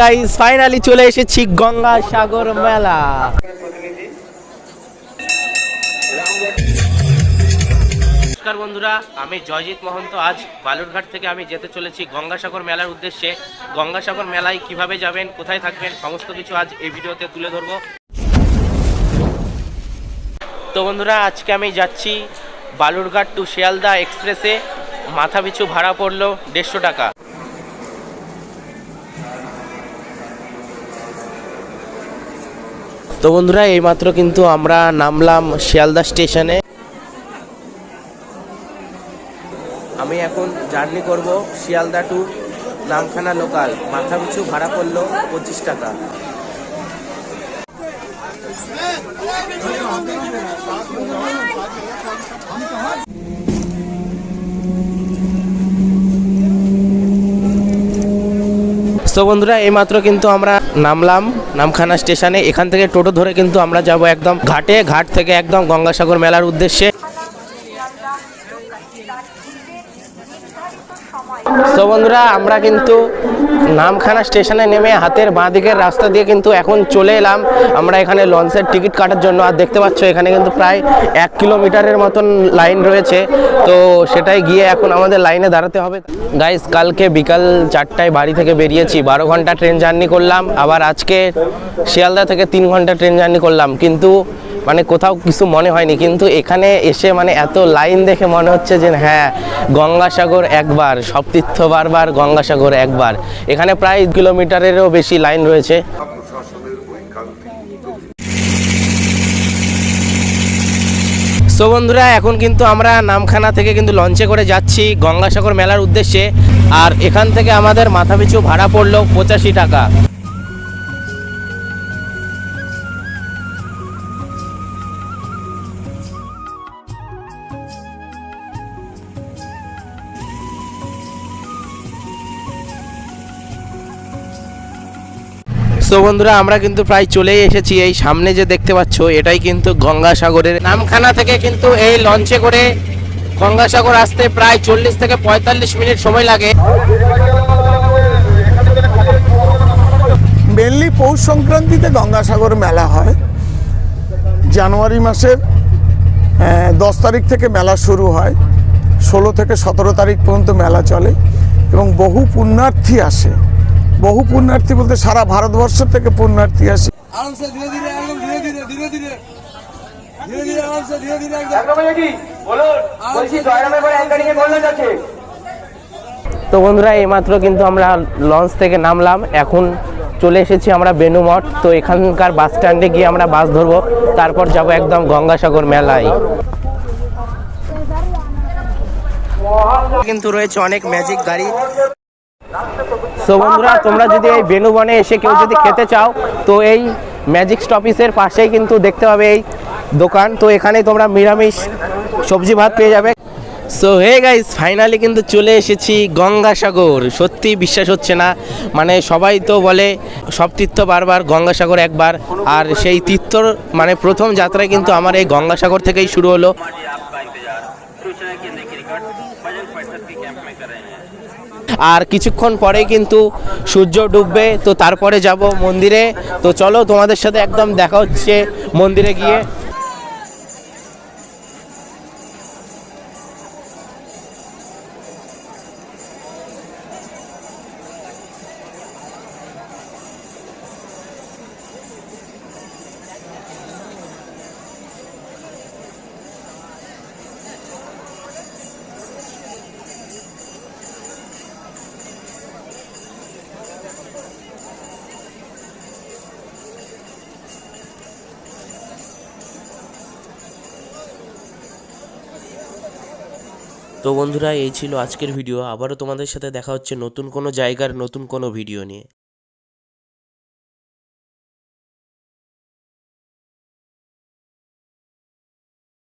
Guys finally চলে এসেছি গঙ্গা সাগর মেলা। নমস্কার বন্ধুরা, আমি জয়জিৎ মহন্ত। আজ বালুরঘাট থেকে আমি যেতে চলেছি গঙ্গাসাগর মেলার উদ্দেশ্যে। গঙ্গাসাগর মেলায় কীভাবে যাবেন, কোথায় থাকবেন, সমস্ত কিছু আজ এই ভিডিওতে তুলে ধরবো। তো বন্ধুরা, আজকে আমি যাচ্ছি বালুরঘাট টু শিয়ালদা এক্সপ্রেসে। মাথা পিছু ভাড়া পড়ল দেড়শো টাকা। তো বন্ধুরা, এইমাত্র কিন্তু আমরা নামলাম শিয়ালদা স্টেশনে। আমি এখন জার্নি করব শিয়ালদা টু নামখানা লোকাল। মাথা পিছু ভাড়া পড়ল পঁচিশ টাকা। তো বন্ধুরা, এইমাত্র কিন্তু আমরা নামলাম নামখানা স্টেশনে। এখান থেকে টোটো ধরে কিন্তু আমরা যাব একদম ঘাটে, ঘাট থেকে একদম গঙ্গাসাগর মেলার উদ্দেশ্যে। তো বন্ধুরা, আমরা কিন্তু নামখানা স্টেশনে নেমে হাতের বাঁ দিকের রাস্তা দিয়ে কিন্তু এখন চলে এলাম। আমরা এখানে লঞ্চের টিকিট কাটার জন্য, আর দেখতে পাচ্ছ এখানে কিন্তু প্রায় এক কিলোমিটারের মতন লাইন রয়েছে। তো, সেটাই গিয়ে এখন আমাদের লাইনে দাঁড়াতে হবে। গাইস কালকে বিকাল চারটায় বাড়ি থেকে বেরিয়েছি। বারো ঘণ্টা ট্রেন জার্নি করলাম। আবার আজকে শিয়ালদা থেকে তিন ঘণ্টা ট্রেন জার্নি করলাম। কিন্তু মানে কোথাও কিছু মনে হয়নি, কিন্তু এখানে এসে মানে এত লাইন দেখে মনে হচ্ছে যে হ্যাঁ গঙ্গাসাগর একবার, সব তীর্থ বারবার গঙ্গাসাগর একবার। এখানে প্রায় কিলোমিটারেরও বেশি লাইন রয়েছে। সো বন্ধুরা, এখন কিন্তু আমরা নামখানা থেকে কিন্তু লঞ্চে করে যাচ্ছি গঙ্গাসাগর মেলার উদ্দেশ্যে। আর এখান থেকে আমাদের মাথাপিছু ভাড়া পড়ল পঁচাশি টাকা। সো বন্ধুরা, আমরা কিন্তু প্রায় চলেই এসেছি। এই সামনে যে দেখতে পাচ্ছ, এটাই কিন্তু গঙ্গাসাগরের নামখানা থেকে কিন্তু এই লঞ্চে করে গঙ্গাসাগর আসতে প্রায় চল্লিশ থেকে পঁয়তাল্লিশ মিনিট সময় লাগে। মেনলি পৌষ সংক্রান্তিতে গঙ্গাসাগর মেলা হয়। জানুয়ারি মাসের দশ তারিখ থেকে মেলা শুরু হয়। ষোলো থেকে সতেরো তারিখ পর্যন্ত মেলা চলে এবং বহু পুণ্যার্থী আসে। বহু পুণ্যার্থী বলতে সারা ভারতবর্ষ থেকে পুণ্যার্থী আসে। তো বন্ধুরা এইমাত্র কিন্তু আমরা লঞ্চ থেকে নামলাম। এখন চলে এসেছি আমরা বেনু মঠ। তো এখানকার বাস স্ট্যান্ডে গিয়ে আমরা বাস ধরবো। তারপর যাব একদম গঙ্গাসাগর মেলায়। কিন্তু রয়েছে অনেক ম্যাজিক গাড়ি। তো বন্ধুরা তোমরা যদি এই বেনুবনে এসে কেউ যদি খেতে চাও তো এই ম্যাজিক স্টপিসের পাশেই কিন্তু দেখতে পাবে এই দোকান। তো এখানে তোমরা নিরামিষ সবজি ভাত পেয়ে যাবে। সো হে গাইস ফাইনালি কিন্তু চলে এসেছি গঙ্গাসাগর। সত্যি বিশ্বাস হচ্ছে না। মানে সবাই তো বলে সব তীর্থ বারবার গঙ্গাসাগর একবার। আর সেই তীর্থর মানে প্রথম যাত্রায় কিন্তু আমার এই গঙ্গাসাগর থেকেই শুরু হলো। আর কিছুক্ষণ পরে কিন্তু সূর্য ডুববে, তো তারপরে যাব মন্দিরে। তো চলো তোমাদের সাথে একদম দেখা হচ্ছে মন্দিরে গিয়ে। তো বন্ধুরা, এই ছিল আজকের ভিডিও আবারও তোমাদের সাথে দেখা হচ্ছে নতুন কোনো জায়গার নতুন কোনো ভিডিও নিয়ে।